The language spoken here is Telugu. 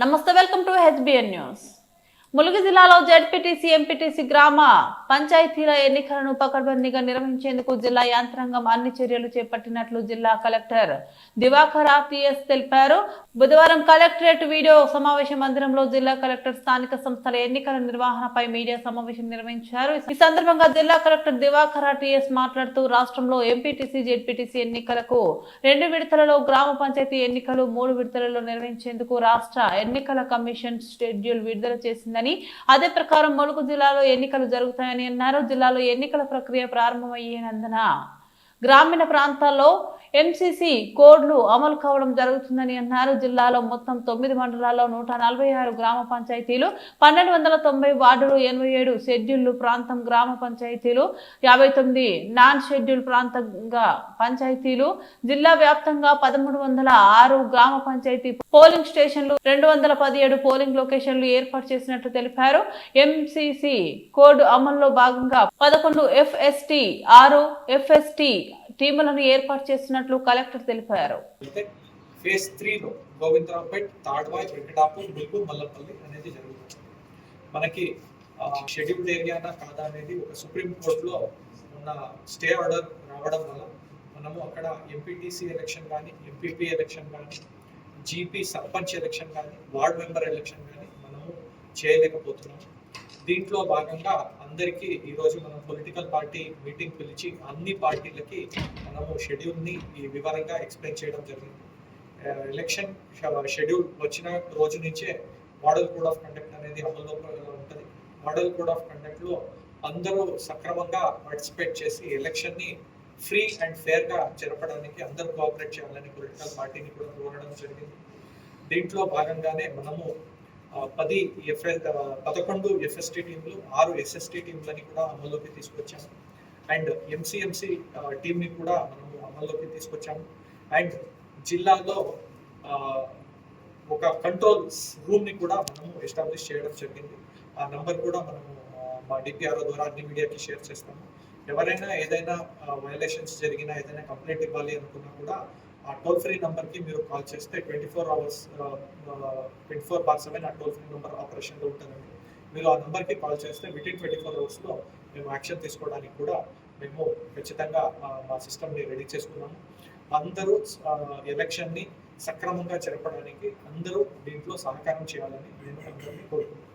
నమస్తే welcome to HBN news Mulugu జిల్లాలో జడ్పీటీసీ ఎంపీటీసీ గ్రామ పంచాయతీల ఎన్నికలను పకడ్బందీగా నిర్వహించేందుకు జిల్లా యంత్రాంగం అన్ని చర్యలు చేపట్టినట్లు జిల్లా కలెక్టర్ దివాకర్ ఆర్టీఎస్ తెలిపారు. బుధవారం కలెక్టరేట్ వీడియో సమావేశ మందిరంలో జిల్లా కలెక్టర్ స్థానిక సంస్థల ఎన్నికల నిర్వహణపై మీడియా సమావేశం నిర్వహించారు. ఈ సందర్భంగా జిల్లా కలెక్టర్ దివాకర్ ఆర్టీఎస్ మాట్లాడుతూ రాష్ట్రంలో ఎంపీటీసీ జెడ్పీటీసీ ఎన్నికలకు రెండు విడతలలో గ్రామ పంచాయతీ ఎన్నికలు మూడు విడతలలో నిర్వహించేందుకు రాష్ట్ర ఎన్నికల కమిషన్ షెడ్యూల్ విడుదల చేసిందని అదే ప్రకారం ములుగు జిల్లాలో ఎన్నికలు జరుగుతాయని అన్నారు. జిల్లాలో ఎన్నికల ప్రక్రియ ప్రారంభమయ్యేనందున గ్రామీణ ప్రాంతాల్లో ఎంసీసీ కోడ్లు అమలు కావడం జరుగుతుందని అన్నారు. జిల్లాలో మొత్తం తొమ్మిది మండలాల్లో నూట నలభై ఆరు గ్రామ పంచాయతీలు పన్నెండు వందల తొంభై వార్డులు ఎనభై ఏడు షెడ్యూల్ ప్రాంతం గ్రామ పంచాయతీలు యాభై తొమ్మిది నాన్ షెడ్యూల్ ప్రాంతంగా పంచాయతీలు జిల్లా వ్యాప్తంగా పదమూడు వందల ఆరు గ్రామ పంచాయతీ పోలింగ్ స్టేషన్లు రెండు వందల పదిహేడు పోలింగ్ లొకేషన్లు ఏర్పాటు చేసినట్లు తెలిపారు. ఎంసీసీ కోడ్ అమల్లో భాగంగా పదకొండు ఎఫ్ఎస్టి ఆరు ఎఫ్ఎస్టి టీములను ఏర్పాటు చేసినట్లు కలెక్టర్ తెలిపారు. అయితే ఫేజ్ త్రీలో గోవిందరావుపేట్ తాడ్వాయ్ వెంకటాపూర్ ములుగు మల్లపల్లి అనేది జరుగుతుంది. మనకి షెడ్యూల్డ్ ఏరియానా కాదా అనేది ఒక సుప్రీం కోర్టులో ఉన్న స్టే ఆర్డర్ రావడం వల్ల మనము అక్కడ ఎంపీటీసీ ఎలక్షన్ కానీ ఎంపీపీ ఎలక్షన్ కానీ జీపీ సర్పంచ్ ఎలక్షన్ కానీ వార్డ్ మెంబర్ ఎలక్షన్ కానీ మనము చేయలేకపోతున్నాము. దీంట్లో భాగంగా అందరికీ ఈరోజు మనం పొలిటికల్ పార్టీ మీటింగ్ పిలిచి అన్ని పార్టీలకి మనము షెడ్యూల్ని ఈ వివరంగా ఎక్స్ప్లెయిన్ చేయడం జరిగింది. ఎలక్షన్ షెడ్యూల్ వచ్చిన రోజు నుంచే మోడల్ కోడ్ ఆఫ్ కండక్ట్ అనేది అమల్లో ఉంటుంది. మోడల్ కోడ్ ఆఫ్ కండక్ట్లో అందరూ సక్రమంగా పార్టిసిపేట్ చేసి ఎలక్షన్ని ఫ్రీ అండ్ ఫేర్గా జరపడానికి అందరూ కోఆపరేట్ చేయాలని పొలిటికల్ పార్టీని కూడా కోరడం జరిగింది. దీంట్లో భాగంగానే మనము పది ఎఫ్ఎస్ పదకొండు ఎఫ్ఎస్టీ టీంలు ఆరు ఎస్ఎస్టీ టీంలని కూడా అమల్లోకి తీసుకొచ్చాము అండ్ ఎంసీఎంసీ టీంని కూడా మనము అమల్లోకి తీసుకొచ్చాము. అండ్ జిల్లాలో ఒక కంట్రోల్ రూమ్ని కూడా మనము ఎస్టాబ్లిష్ చేయడం జరిగింది. ఆ నంబర్ కూడా మనము మా డిపిఆర్ఓ ద్వారా అన్ని మీడియాకి షేర్ చేస్తాము. ఎవరైనా ఏదైనా వైలేషన్స్ జరిగినా ఏదైనా కంప్లైంట్ ఇవ్వాలి అనుకున్నా కూడా ఆ టోల్ ఫ్రీ నెంబర్కి మీరు కాల్ చేస్తే twenty four hours twenty four by seven ఆ టోల్ ఫ్రీ నెంబర్ ఆపరేషన్లో ఉంటుందండి. మీరు ఆ నెంబర్కి కాల్ చేస్తే విత్ ఇన్ ట్వంటీ ఫోర్ అవర్స్లో మేము యాక్షన్ తీసుకోవడానికి కూడా మేము ఖచ్చితంగా మా సిస్టమ్ని రెడీ చేసుకున్నాము. అందరూ ఎలక్షన్ని సక్రమంగా జరపడానికి అందరూ దీంట్లో సహకారం చేయాలని నేను అందరినీ కోరుకుంటున్నాను